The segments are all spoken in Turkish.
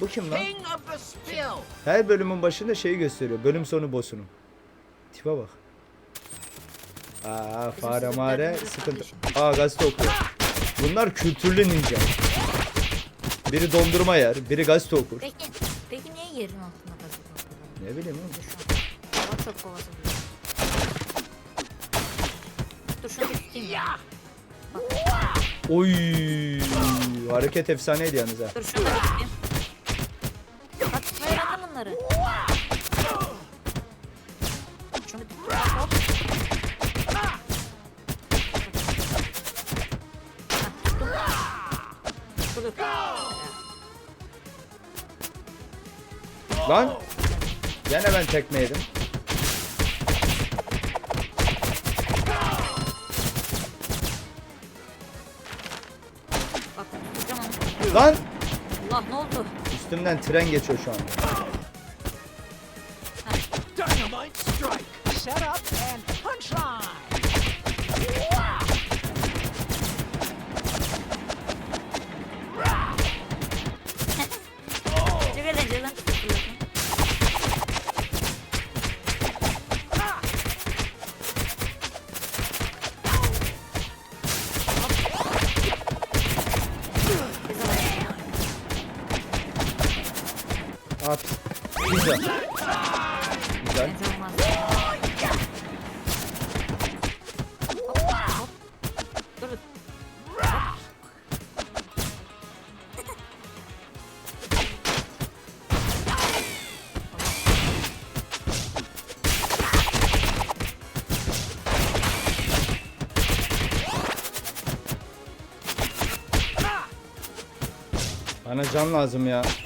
Bu kim lan? Her bölümün başında şeyi gösteriyor. Bölüm sonu boss'unu. Tipe bak. Aa fare mare sıkıntı. Aa gazete okuyor. Bunlar kültürlü ninja. Biri dondurma yer, biri gazete okur. Peki, peki niye yerin altında gazete okuyorlar? Ne bileyim oğlum. Şu an. Hava çöp kovası. Dur şunu bir tutayım ya. Oy hareket efsaneydi yalnız ha. Dur şunu tutayım. Bunları. Şunu hop. Lan gene ben tekme yedim. Bak. Lan Allah ne oldu? üstümden tren geçiyor şu an. At. Güzel. Güzel. Bana can lazım ya.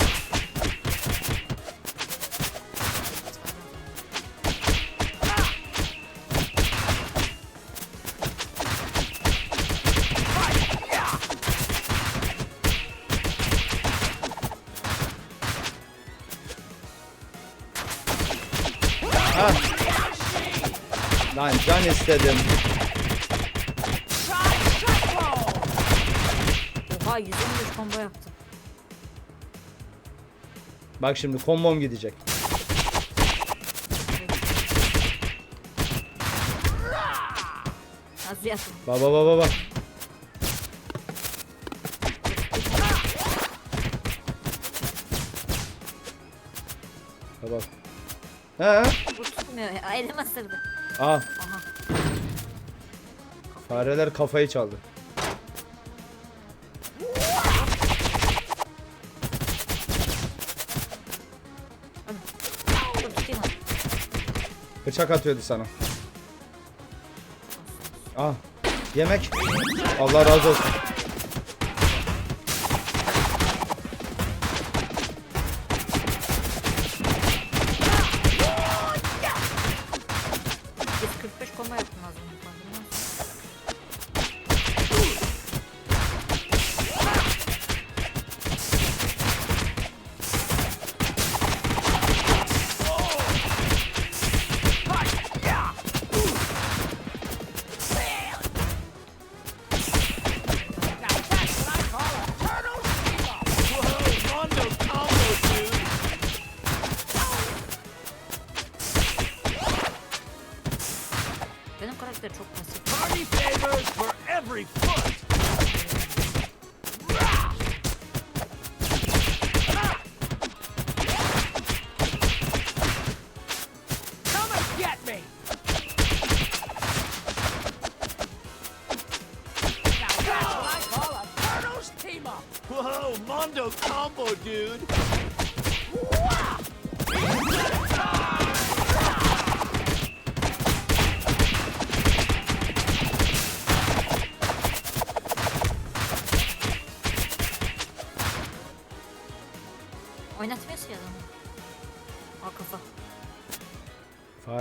Lan can istedim. Oha 115 combo yaptım. Bak şimdi kombom gidecek. Az yaptım. Baba baba baba. Baba. Ha? Bu tutmuyor ya. Elim ısırdı. Aa, Aha. fareler kafayı çaldı. Dur tutayım onu. Bıçak atıyordu sana. Ah, yemek. Allah razı olsun.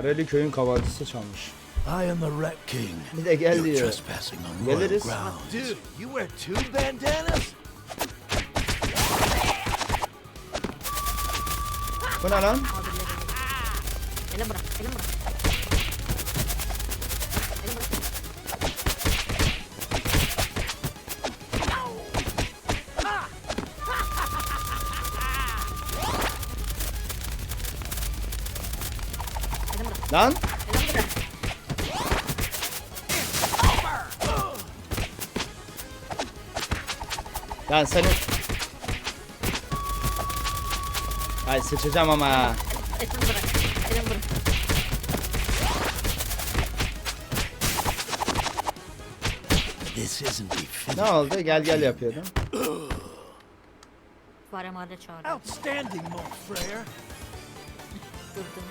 Fareli köyün kahvaltısı çalmış. I am the Rat King. Bir de gel You're diyor. trespassing on royal Geliriz. grounds. Dude, you wear two bandanas? Bu ne lan? Lan Lan senin Ay sıçacağım ama. Elimi bırak. Elimi bırak. This isn't befitting. Ne oldu? Gel gel yapıyordum. Fare mahalle çağırdı. Outstanding, Mont Frere. Durdum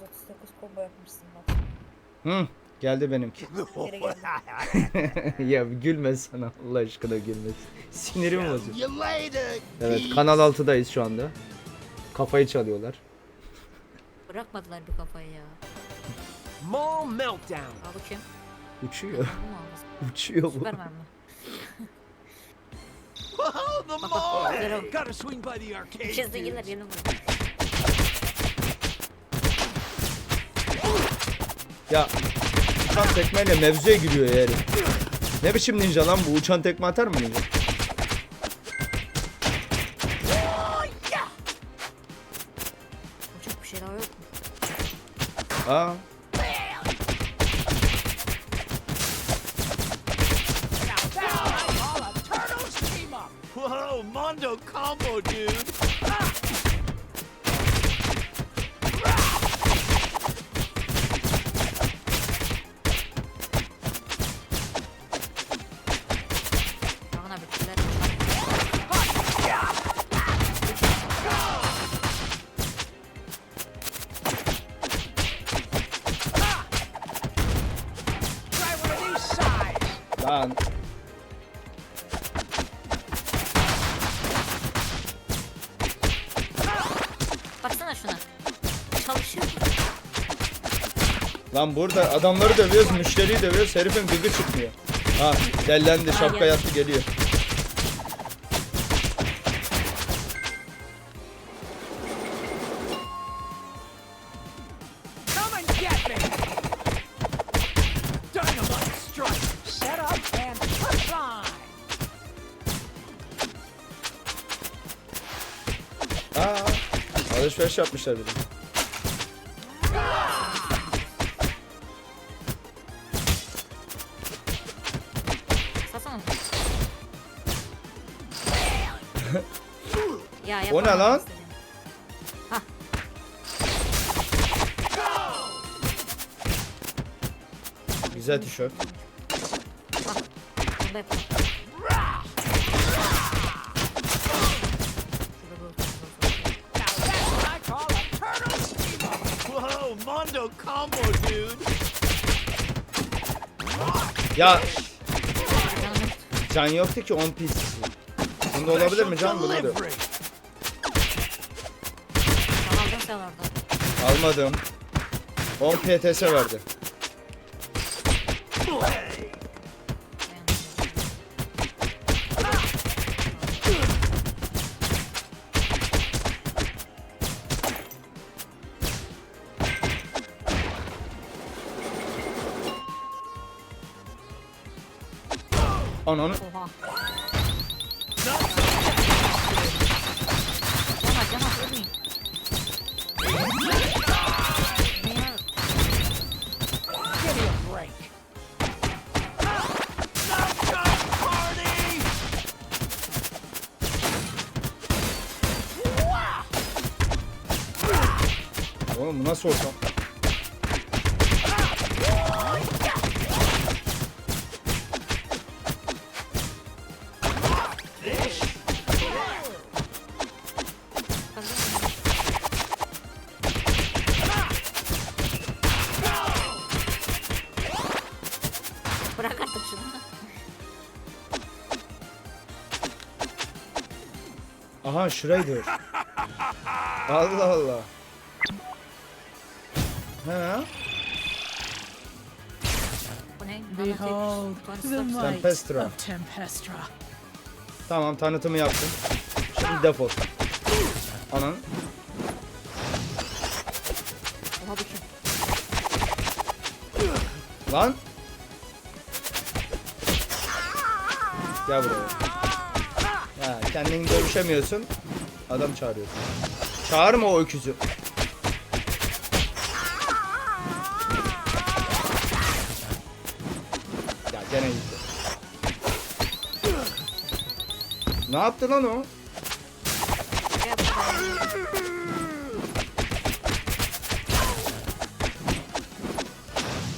139 combo yapmışsın bak. Hı, geldi benimki. Geri geldi. ya gülme sana Allah aşkına gülme. Sinirim bozuyor. Evet Kanal 6'dayız şu anda. Kafayı çalıyorlar. Bırakmadılar bir kafayı ya. Mall meltdown. Al bakayım. Uçuyor. Mi? Uçuyor bu. Süper mermi. Oh, the mall! Gotta swing by the arcade. İkisi de gelir dudes. elimi bırak. Ya uçan tekmeyle mevzuya giriyor ya herif. Ne biçim ninja lan bu? Uçan tekme atar mı ninja? Uçak bir şey daha yok mu? Aa. Whoa, Mondo combo, dude. Kaan Lan burada adamları dövüyoruz, müşteriyi dövüyoruz. Herifin gıgı çıkmıyor. Ha, dellendi, şapka yattı geliyor. Come and get me. Dynamite strike. Set up and punchline. Aa, alışveriş yapmışlar bir de. Ya O ne lan? Güzel tişört. Bunu da yapalım. Şurada dur, dur, dur. Now that's what I call a turtles team up. Whoa, Mondo combo, dude. Ya can yoktu ki 10 piece. Bunda olabilir mi can? Delivery. Sen aldın sen oradan. Almadım. 10 PTS verdi. Ananı. Oha. Ortam? Bırak artık şunu. Aha şuraydı. Allah Allah. Behold Tempestra. Tempestra. Tamam tanıtımı yaptım. Şimdi defol. Ananın. Lan. Gel buraya. Ha, kendin dövüşemiyorsun. Adam çağırıyorsun. Çağırma o öküzü. Gene gitti. Ne yaptı lan o?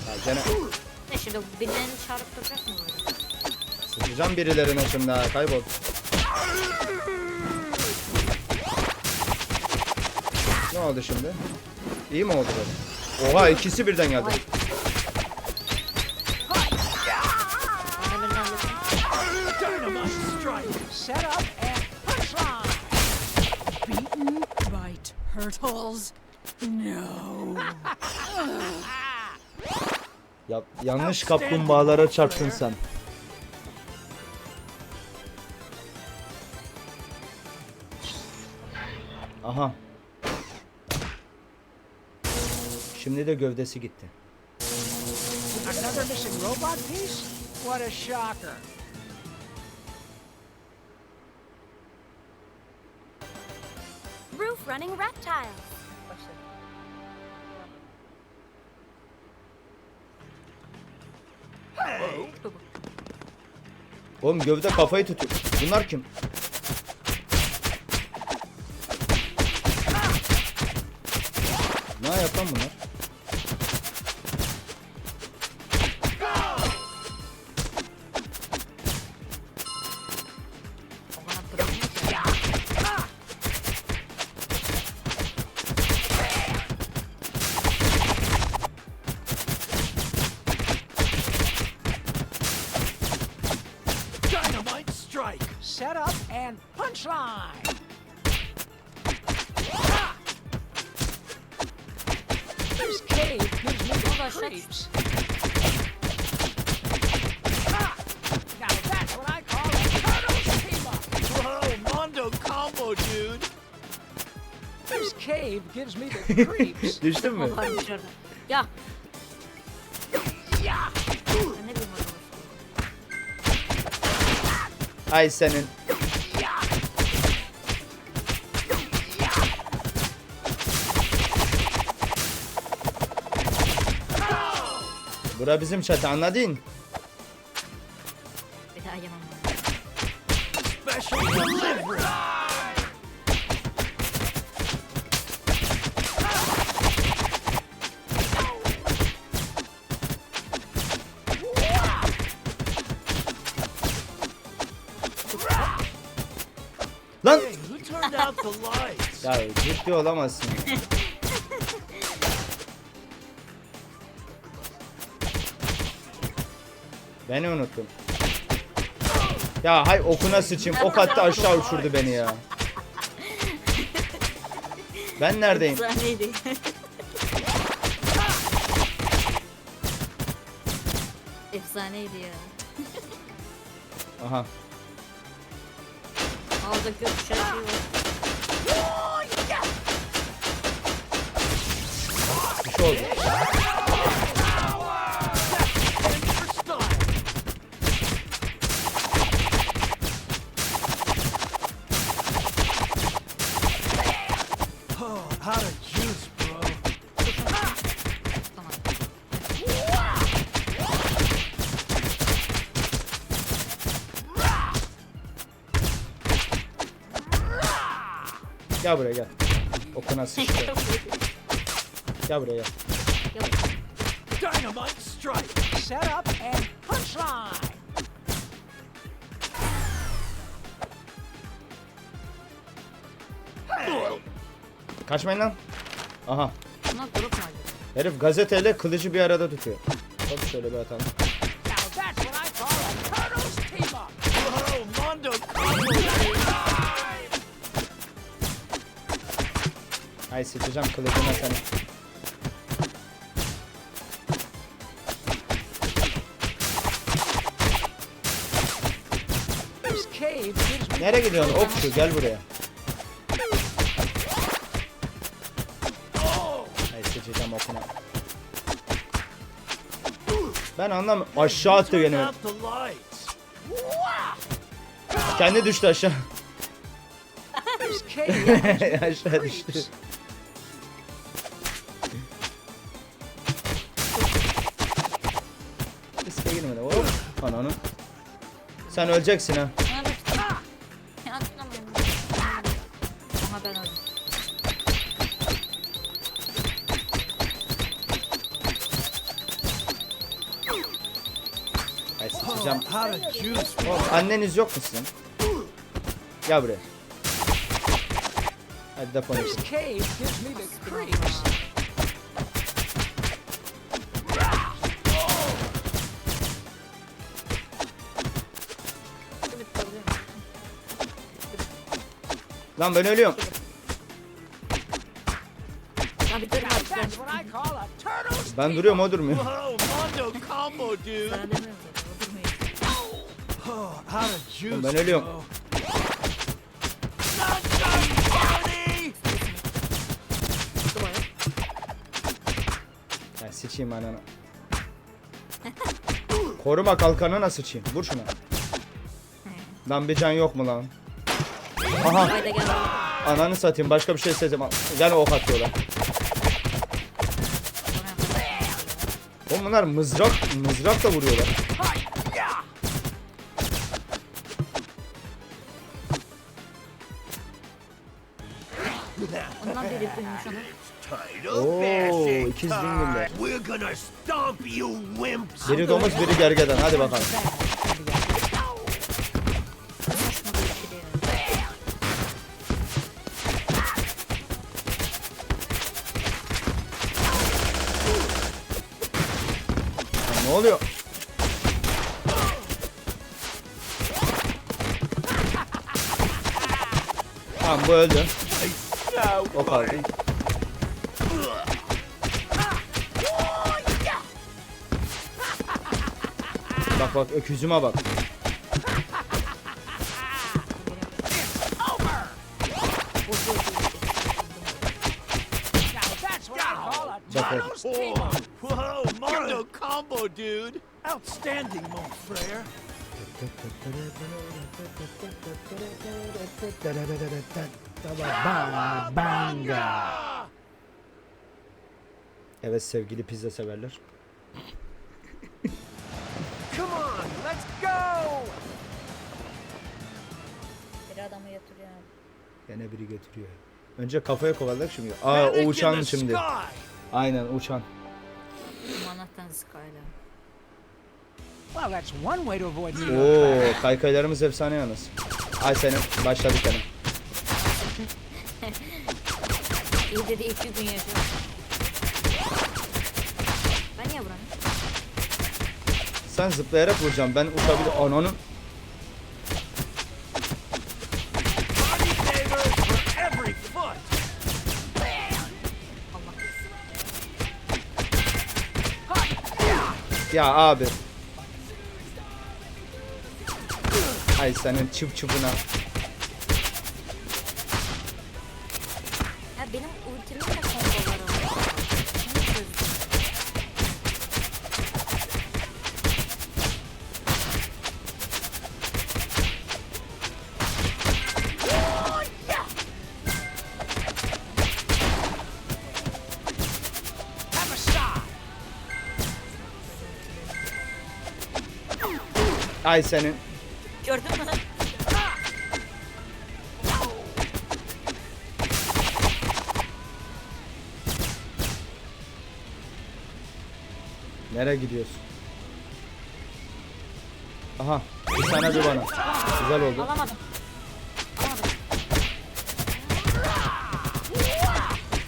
Ya gene Ne şimdi birilerini çağırıp duracak mı böyle? sıçacağım birilerine şimdi ha kaybol. Ne oldu şimdi? İyi mi oldu böyle? Oha ikisi birden geldi. Vay. Set up and punchline. Beaten by turtles? No. Ya, yanlış kaplumbağalara çarptın sen. Aha. Şimdi de gövdesi gitti. Another missing robot piece? What a shocker. Roof running reptiles. Oğlum gövde kafayı tutuyor. Bunlar kim? Ne yapan bunlar? This cave gives me the Ulaşak. creeps. Now that's what I call a turtles team. Whoa, Mondo combo, dude. This cave gives me the creeps. Düştün mü? Varmış orada. Ya. yeah. Ben ne bileyim orada. Ay senin. Bura bizim çatı anladın? Bir daha yemem. Special delivery. Lan! Who turned out the lights? Ya ciddi olamazsın. Beni unuttun. Ya hay okuna sıçayım. Ok attı aşağı uçurdu beni ya. Ben neredeyim? Sahneydi. Efsaneydi ya. Aha. Ağzı gökkuşağı şey var. Bir şey oldu. Gel buraya gel. Okuna sıçtı. Gel buraya gel. Dynamite strike. Set up and punchline. Kaçmayın lan. Aha. Bunlar grup mu acaba? Herif gazeteyle kılıcı bir arada tutuyor. Hop şöyle bir atalım. Now that's what I call a turtles team up. Whoa, Mondo combo. Ay sıçacağım kılıcına seni. Nereye gidiyorsun? Okçu gel buraya. Ay sıçacağım okuna. Ben anlamıyorum. Aşağı attı beni. Kendi düştü aşağı. Aşağı düştü. Ananı. Sen öleceksin ha. Ama ben öldüm. Ay sıçacağım. Oğlum anneniz yok mu sizin? Gel buraya. Hadi de konuşalım. Lan ben ölüyorum. Ya bitti Now bitti. that's what I call a turtle Ben duruyorum o durmuyor. Sana demiyorum juice. ben ölüyorum. bro. Johnny! Tuttu bayağı. Ya sıçayım ananı. Koruma kalkanına sıçayım. Vur şuna. Lan bir can yok mu lan? Aha Haydi gel. ananı satayım başka bir şey sezim. Gene ok atıyorlar. Oğlum bunlar mızrak, mızrak da vuruyorlar. Ondan onu. Title Oo, ikiz wimps. Biri domuz biri gergedan. Hadi bakalım. Bu öldü. O kaldı. Bak bak öküzüme bak. Now that's what I call a Bak bak. turtle's teamwork. Whoa, Mondo combo, dude. Outstanding, mon frere. Evet sevgili pizza severler. Come on, let's go! Biri adamı yatırıyor. Gene biri götürüyor. Önce kafaya kovaladık şimdi. Aa o uçan şimdi. Aynen uçan. Manhattan Sky'la. Well, that's one way to avoid me. Oo kaykaylarımız efsane yalnız. Ay senin başladık gene. İyi dedi iki gün yaşıyor. Ben niye vuramıyorum? Sen zıplayarak vuracaksın. Ben uçabilir. Ananın. Ya abi. Ay senin çıp çıpına. Ya benim ultimin de komboları var. Bunu çözdüm. Have a shot! Ay senin. Nereye gidiyorsun? Aha. Bir tane bir bana. Güzel oldu. Alamadım. Alamadım.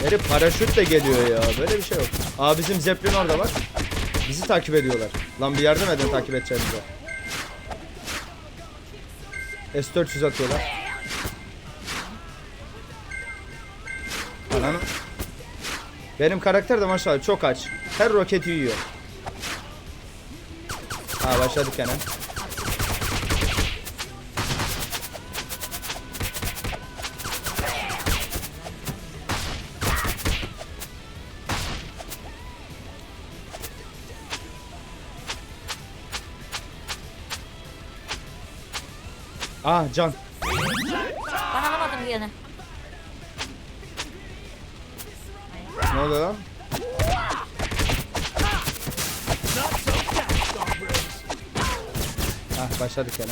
Herif paraşütle geliyor ya. Böyle bir şey yok. Aa bizim Zeppelin orada bak. Bizi takip ediyorlar. Lan bir yardım edin takip edeceğimize. S400 atıyorlar. Ananı. Benim karakter de maşallah çok aç. Her roketi yiyor. Ha başladık gene. Ah can. Ben alamadım gene. Ne oluyor lan? Ah başladık gene.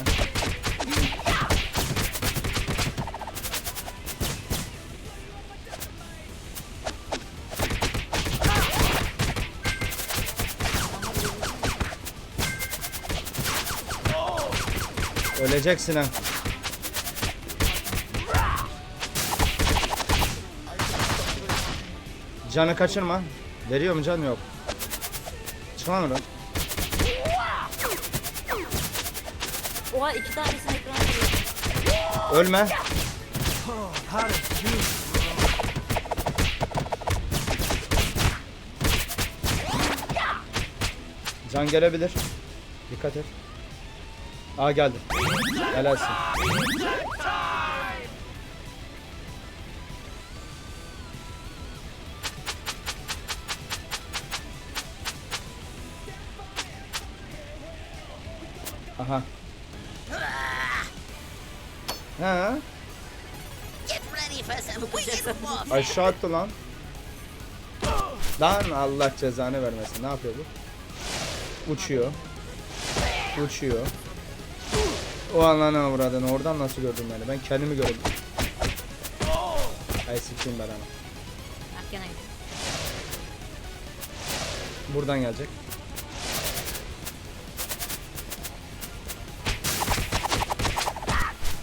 Öleceksin ha. Canı kaçırma. Veriyor mu can yok. Çık. Oha iki tanesini ekrana. Ölme. Can gelebilir. Dikkat et. Aa geldi. Helalsin. Aha. Warfare. Aşağı attı lan. Lan Allah cezanı vermesin. Ne yapıyor bu? Uçuyor. Uçuyor. O anlana avradını oradan nasıl gördüm yani? Ben kendimi gördüm. Ay sikeyim ben ama. Buradan gelecek.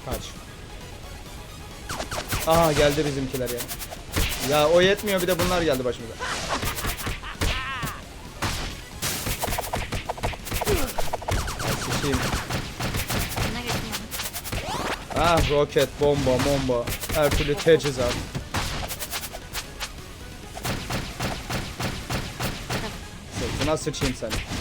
Kaç. Aha geldi bizimkiler ya. Ya o yetmiyor bir de bunlar geldi başımıza. Ah roket, bomba, bomba. Her türlü teçhizat. Sırtına sıçayım seni.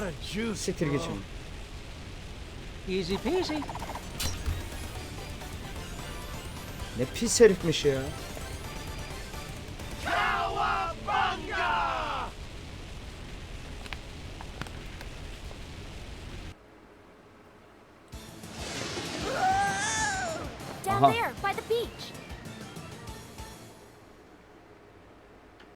To juice. siktir git şimdi. Easy peasy. Ne pis herifmiş ya.